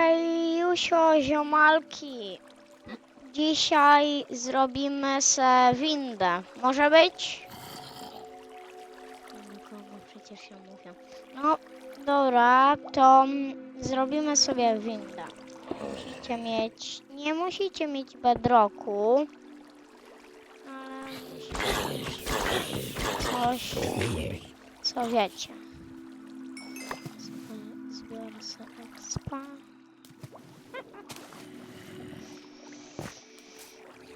Hejusio, ziomalki. Dzisiaj zrobimy se windę. Może być? Do kogo przecież się mówię. No, dobra, to zrobimy sobie windę. Musicie mieć... Nie musicie mieć bedroku. Ale musicie mieć coś, co wiecie.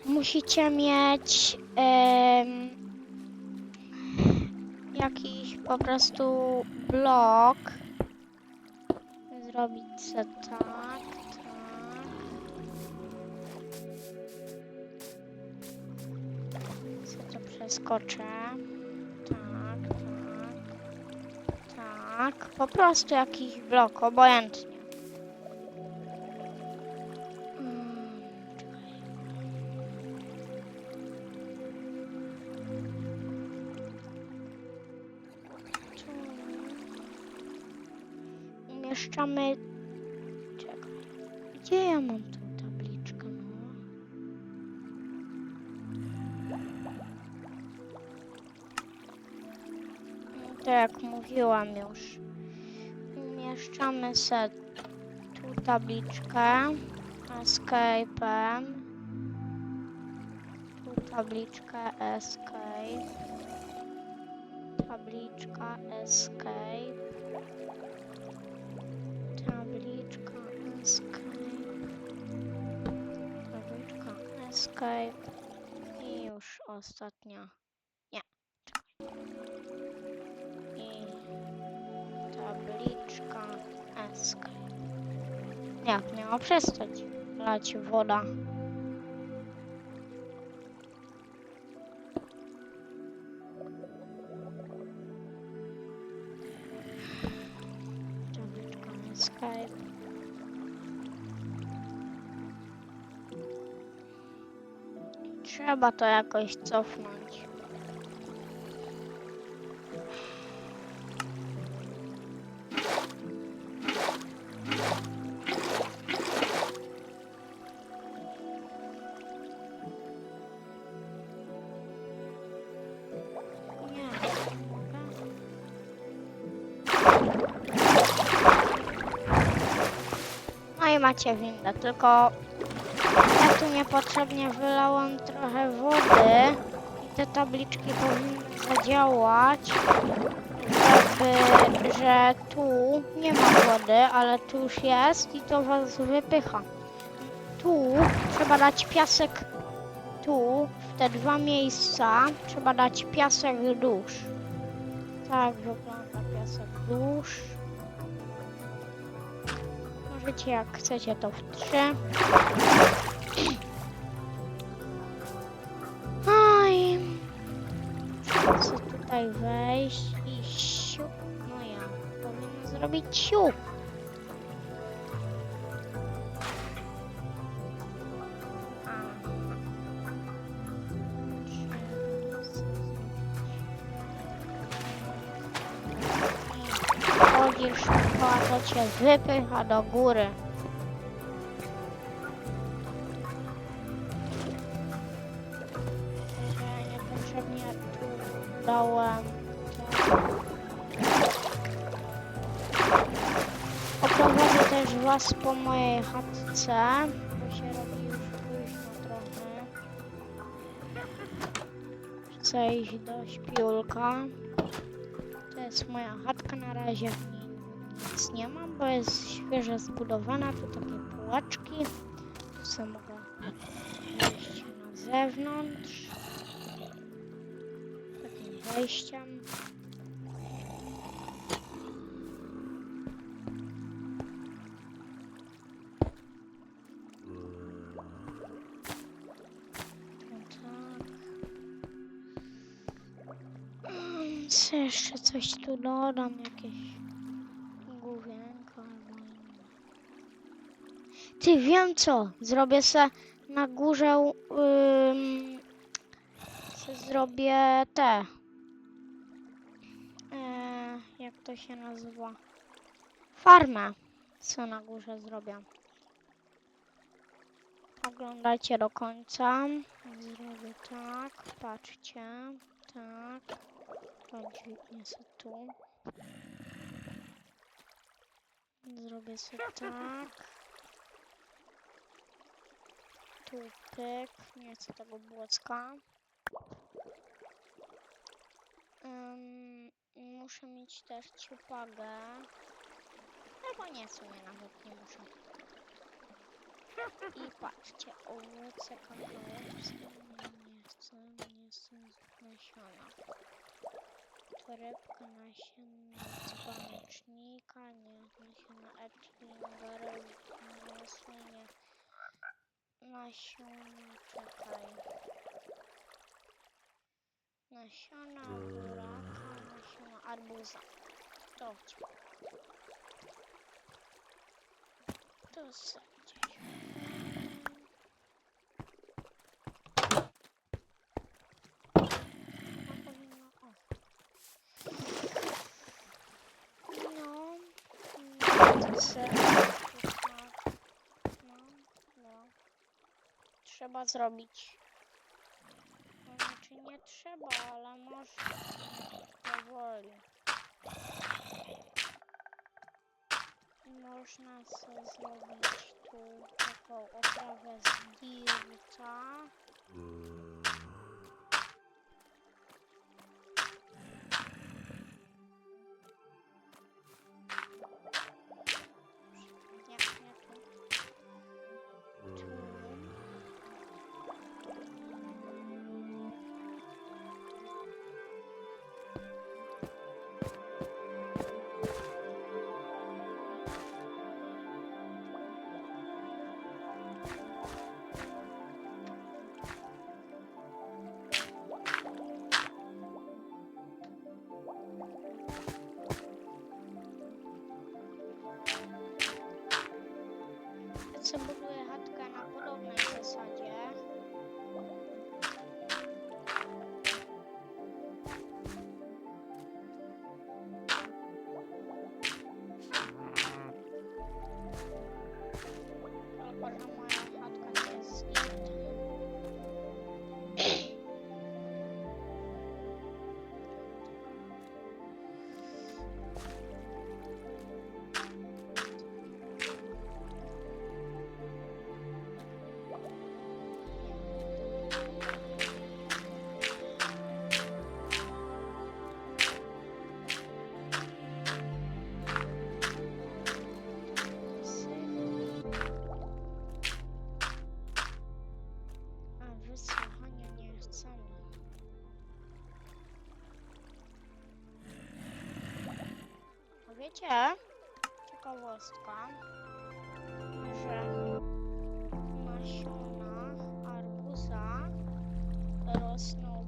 Musicie mieć jakiś po prostu blok. Zrobić se tak, tak. Co to przeskoczę? Tak, tak. Tak, po prostu jakiś blok, obojętnie. Umieszczamy. Czekaj. Gdzie ja mam tą tabliczkę? No? No, Tak jak mówiłam już. Umieszczamy se tu tabliczkę. Escape'em. Tu tabliczkę escape. Tabliczka escape. Escape. I już ostatnia. Nie. I tabliczka escape. Jak miała przestać lać woda? Trzeba to jakoś cofnąć. No macie windę, tylko tu niepotrzebnie wylałam trochę wody i te tabliczki powinny zadziałać, żeby, że tu nie ma wody, ale tu już jest i to was wypycha. Tu trzeba dać piasek, tu w te dwa miejsca trzeba dać piasek dusz. Tak wygląda piasek dusz. Możecie jak chcecie to w trzy. Oj. Chcę tutaj wejść i siup. No ja powinno zrobić siup. Chodzisz, to cię wypycha do góry. że niepotrzebnie tu dałem. Oprowadzę też was po mojej chatce, bo się robi już późno trochę. Chcę iść do śpiulka. To jest moja chatka, na razie nic nie mam, bo jest świeżo zbudowana. Tu takie półeczki. Tu sobie mogę wejść na zewnątrz. Takim wejściem. Tak. Mm, jeszcze coś tu dodam, jakieś Ty wiem co, zrobię se na górze ym, se zrobię te. E, jak to się nazywa? Farmę. co na górze zrobię. Oglądajcie do końca. Zrobię tak, patrzcie, tak. Podźwignię sobie tu. Zrobię sobie tak. Tu pyk, nie chcę tego błocka. Ym, muszę mieć też ciupagę. Albo nie, sumie nawet nie muszę. I patrzcie, owoce kantaropskie nie chcę, nie chcę nasiona. Torebka nasienna dzbanecznika, nie, nasiona słynie. Nasiona, czekaj. Nasiona buraka, nasiona arbuza. To sobie gdzieś. No. No, to se, to tak. No, no. Trzeba zrobić. No, znaczy nie trzeba, ale można. Powoli. Można sobie zrobić tu taką oprawę z dirta. Ja sobie buduję chatkę na podobnej zasadzie. Tylko, A wiecie, ciekawostka, że nasiona arbuza rosną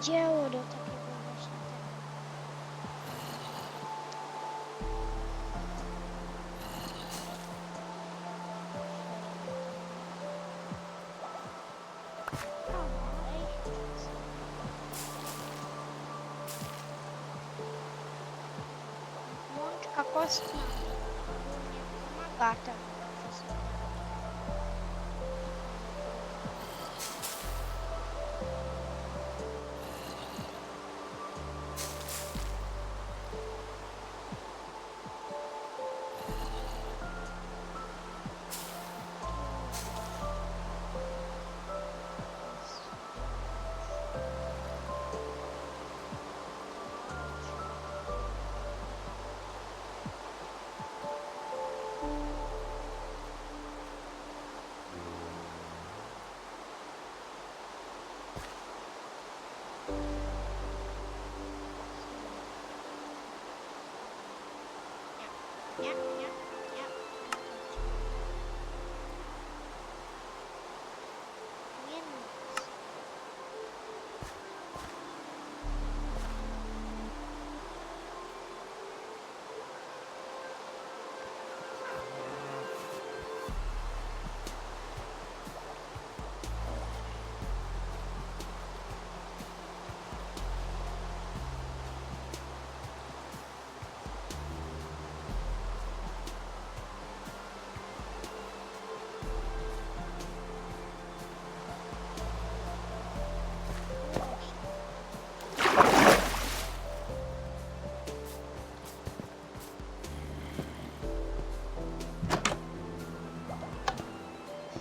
Dia é ouro, tá aqui embaixo da terra. Monte cacosso não. Uma gata.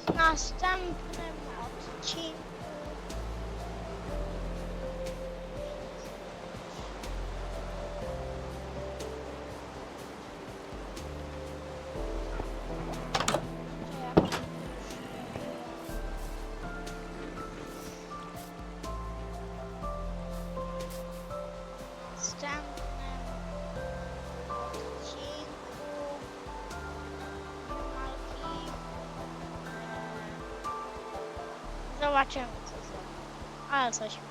W następnym odcinku Zobaczymy co zrobi. Ale coś